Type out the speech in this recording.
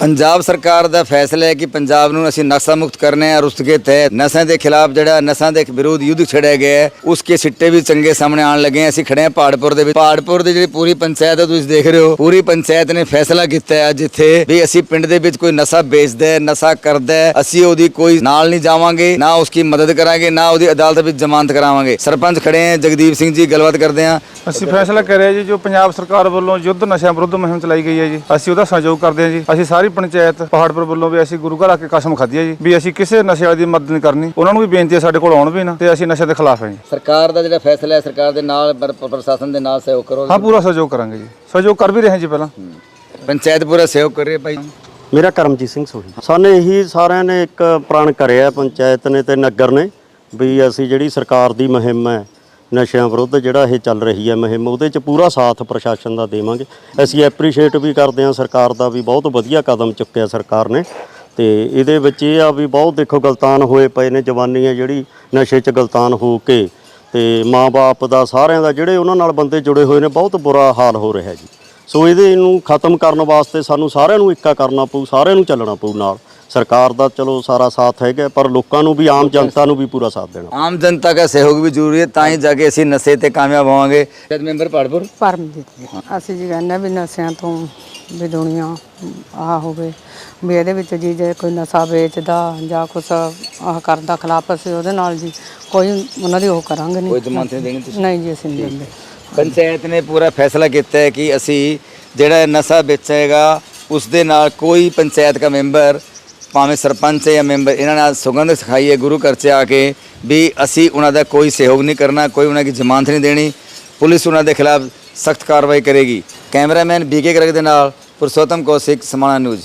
ਪੰਜਾਬ ਸਰਕਾਰ ਦਾ ਫੈਸਲਾ ਹੈ ਕਿ ਪੰਜਾਬ ਨੂੰ ਅਸੀਂ ਨਸ਼ਾ ਮੁਕਤ ਕਰਨੇ ਆ ਉਸ ਦੇ ਤਹਿਤ ਨਸ਼ਿਆਂ ਦੇ ਖਿਲਾਫ ਜਿਹੜਾ ਨਸ਼ਿਆਂ ਦੇ ਵਿਰੋਧ ਯੁੱਧ ਛੜਿਆ ਗਿਆ ਹੈ ਉਸਕੇ ਸਿੱਟੇ ਵੀ ਚੰਗੇ ਸਾਹਮਣੇ ਆਉਣ ਲੱਗੇ ਹੈ। ਅਸੀਂ ਖੜੇ ਹਾਂ ਪਹਾੜਪੁਰ ਦੇ ਵਿੱਚ। ਪਹਾੜਪੁਰ ਦੀ ਜਿਹੜੀ ਪੂਰੀ ਪੰਚਾਇਤ ਹੈ, ਤੁਸੀਂ ਦੇਖ ਰਹੇ ਹੋ, ਪੂਰੀ ਪੰਚਾਇਤ ਨੇ ਫੈਸਲਾ ਕੀਤਾ ਹੈ ਜਿੱਥੇ ਵੀ ਅਸੀਂ ਪਿੰਡ ਦੇ ਵਿੱਚ ਕੋਈ ਨਸ਼ਾ ਵੇਚਦਾ ਹੈ, ਨਸ਼ਾ ਕਰਦਾ ਹੈ, ਅਸੀਂ ਉਹਦੀ ਕੋਈ ਨਾਲ ਨਹੀਂ ਜਾਵਾਂਗੇ, ਨਾ ਉਸकी ਮਦਦ ਕਰਾਂਗੇ, ਨਾ ਉਹਦੀ ਅਦਾਲਤ ਵਿੱਚ ਜ਼ਮਾਨਤ ਕਰਾਵਾਂਗੇ। ਸਰਪੰਚ ਖੜੇ ਹੈ, ਜਗਦੀਪ ਸਿੰਘ ਜੀ, ਗੱਲਬਾਤ ਕਰਦੇ ਹਾਂ। ਅਸੀਂ ਫੈਸਲਾ ਕਰਿਆ ਜੀ, ਜੋ ਪੰਜਾਬ ਸਰਕਾਰ ਵੱਲੋਂ ਯੁੱਧ ਨਸ਼ਿਆਂ ਵਿਰੁੱਧ ਮੁਹਿੰਮ ਚਲਾਈ ਗਈ ਹੈ ਜੀ, ਅਸੀਂ ਉਹਦਾ ਸਹਿਯੋਗ ਕਰਦੇ ਹਾਂ ਜੀ। ਅਸੀਂ ਸਾਰੀ ਪੰਚਾਇਤ ਪਹਾੜਪੁਰ ਵੱਲੋਂ ਵੀ ਅਸੀਂ ਗੁਰੂ ਘਰ ਆ ਕੇ ਕਸਮ ਖਾਧੀ ਹੈ ਜੀ ਵੀ ਅਸੀਂ ਕਿਸੇ ਨਸ਼ੇ ਵਾਲੇ ਦੀ ਮਦਦ ਨਹੀਂ ਕਰਨੀ। ਉਹਨਾਂ ਨੂੰ ਵੀ ਬੇਨਤੀ ਹੈ ਸਾਡੇ ਕੋਲ ਆਉਣ ਵੀ ਨਾ ਤੇ ਅਸੀਂ ਨਸ਼ੇ ਦੇ ਖਿਲਾਫ ਹਾਂ ਜੀ। ਸਰਕਾਰ ਦਾ ਜਿਹੜਾ ਫੈਸਲਾ ਹੈ ਸਰਕਾਰ ਦੇ ਨਾਲ ਪਰ- ਪ੍ਰਸ਼ਾਸਨ ਦੇ ਨਾਲ ਸਹਿਯੋਗ ਕਰੋ। ਹਾਂ ਪੂਰਾ ਸਹਿਯੋਗ ਕਰਾਂਗੇ ਜੀ। ਸਹਿਯੋਗ ਕਰ ਵੀ ਰਹੇ ਹਾਂ ਜੀ ਪਹਿਲਾਂ। ਪੰਚਾਇਤ ਪੂਰਾ ਸਹਿਯੋਗ ਕਰ ਰਹੀ ਹੈ ਭਾਈ। ਮੇਰਾ ਕਰਮਜੀਤ ਸਿੰਘ ਸੋਹੀ। ਸਾਨੂੰ ਇਹੀ ਸਾਰਿਆਂ ਨੇ ਇੱਕ ਪ੍ਰਣ ਕਰਿਆ ਪੰਚਾਇਤ ਨੇ ਤੇ ਨਗਰ ਨੇ ਵੀ ਅਸੀਂ ਜਿਹੜੀ ਸਰਕਾਰ ਦੀ ਮੁਹਿੰਮ ਹੈ ਨਸ਼ਿਆਂ ਵਿਰੁੱਧ ਜਿਹੜਾ ਇਹ ਚੱਲ ਰਹੀ ਹੈ ਮੁਹਿੰਮ, ਉਹਦੇ 'ਚ ਪੂਰਾ ਸਾਥ ਪ੍ਰਸ਼ਾਸਨ ਦਾ ਦੇਵਾਂਗੇ। ਅਸੀਂ ਐਪਰੀਸ਼ੀਏਟ ਵੀ ਕਰਦੇ ਹਾਂ, ਸਰਕਾਰ ਦਾ ਵੀ ਬਹੁਤ ਵਧੀਆ ਕਦਮ ਚੁੱਕਿਆ ਸਰਕਾਰ ਨੇ। ਤੇ ਇਹਦੇ ਵਿੱਚ ਇਹ ਆ ਵੀ ਬਹੁਤ ਦੇਖੋ ਗਲਤਾਨ ਹੋਏ ਪਏ ਨੇ ਜਵਾਨੀ ਹੈ ਜਿਹੜੀ ਨਸ਼ੇ 'ਚ ਗਲਤਾਨ ਹੋ ਕੇ ਤੇ ਮਾਪੇ ਦਾ, ਸਾਰਿਆਂ ਦਾ, ਜਿਹੜੇ ਉਹਨਾਂ ਨਾਲ ਬੰਦੇ ਜੁੜੇ ਹੋਏ ਨੇ, ਬਹੁਤ ਬੁਰਾ ਹਾਲ ਹੋ ਰਿਹਾ ਜੀ। ਸੋ ਇਹਦੇ ਨੂੰ ਖਤਮ ਕਰਨ ਵਾਸਤੇ ਸਾਨੂੰ ਸਾਰਿਆਂ ਨੂੰ ਇੱਕਾ ਕਰਨਾ ਪਊ, ਸਾਰਿਆਂ ਨੂੰ ਚੱਲਣਾ ਪਊ ਨਾਲ। ਸਰਕਾਰ ਦਾ ਚਲੋ ਸਾਰਾ ਸਾਥ ਹੈਗਾ ਪਰ ਲੋਕਾਂ ਨੂੰ ਵੀ ਆਮ ਜਨਤਾ ਨੂੰ ਵੀ ਪੂਰਾ ਸਾਥ ਦੇਣਾ। ਆਮ ਜਨਤਾ ਦਾ ਸਹਿਯੋਗ ਵੀ ਜ਼ਰੂਰੀ ਹੈ ਤਾਂ ਹੀ ਜਾ ਕੇ ਅਸੀਂ ਨਸ਼ੇ ਤੇ ਕਾਮਯਾਬ ਹੋਵਾਂਗੇ। ਜਦ ਮੈਂਬਰ ਪਹਾੜਪੁਰ ਪਰਮਜੀਤ ਜੀ ਅਸੀਂ ਜੀ ਕਹਿੰਦੇ ਹਾਂ ਵੀ ਨਸ਼ਿਆਂ ਤੋਂ ਵੀ ਦੁਨੀਆ ਆ ਹੋਵੇ ਵੀ ਇਹਦੇ ਵਿੱਚ ਜੀ ਜੇ ਕੋਈ ਨਸ਼ਾ ਵੇਚਦਾ ਜਾਂ ਕੁਛ ਆਹ ਕਰਦਾ ਖਿਲਾਫ ਅਸੀਂ ਉਹਦੇ ਨਾਲ ਜੀ ਕੋਈ ਉਹਨਾਂ ਦੀ ਉਹ ਕਰਾਂਗੇ ਕੋਈ ਨਹੀਂ ਜ਼ਮਾਨਤ ਨਹੀਂ ਦੇਣੀ ਤੁਸੀਂ? ਨਹੀਂ ਜੀ ਅਸੀਂ ਨਹੀਂ ਦਿੰਦੇ। ਪੰਚਾਇਤ ਨੇ ਪੂਰਾ ਫੈਸਲਾ ਕੀਤਾ ਹੈ ਕਿ ਅਸੀਂ ਜਿਹੜਾ ਨਸ਼ਾ ਵੇਚੇਗਾ ਉਸ ਦੇ ਨਾਲ ਕੋਈ ਪੰਚਾਇਤ ਦਾ ਮੈਂਬਰ ਭਾਵੇਂ ਸਰਪੰਚ ਜਾਂ ਮੈਂਬਰ, ਇਹਨਾਂ ਨਾਲ ਸੁਗੰਧ ਸਿਖਾਈਏ, ਗੁਰੂ ਘਰ 'ਚ ਆ ਕੇ ਵੀ ਅਸੀਂ ਉਹਨਾਂ ਦਾ ਕੋਈ ਸਹਿਯੋਗ ਨਹੀਂ ਕਰਨਾ, ਕੋਈ ਉਹਨਾਂ ਦੀ ਜ਼ਮਾਨਤ ਨਹੀਂ ਦੇਣੀ, ਪੁਲਿਸ ਉਹਨਾਂ ਦੇ ਖਿਲਾਫ ਸਖਤ ਕਾਰਵਾਈ ਕਰੇਗੀ। ਕੈਮਰਾਮੈਨ ਬੀਕੇ ਗਰਗ ਦੇ ਨਾਲ ਪੁਰਸ਼ੋਤਮ ਕੌਸ਼ਿਕ ਸਮਾਣਾ ਨਿਊਜ਼।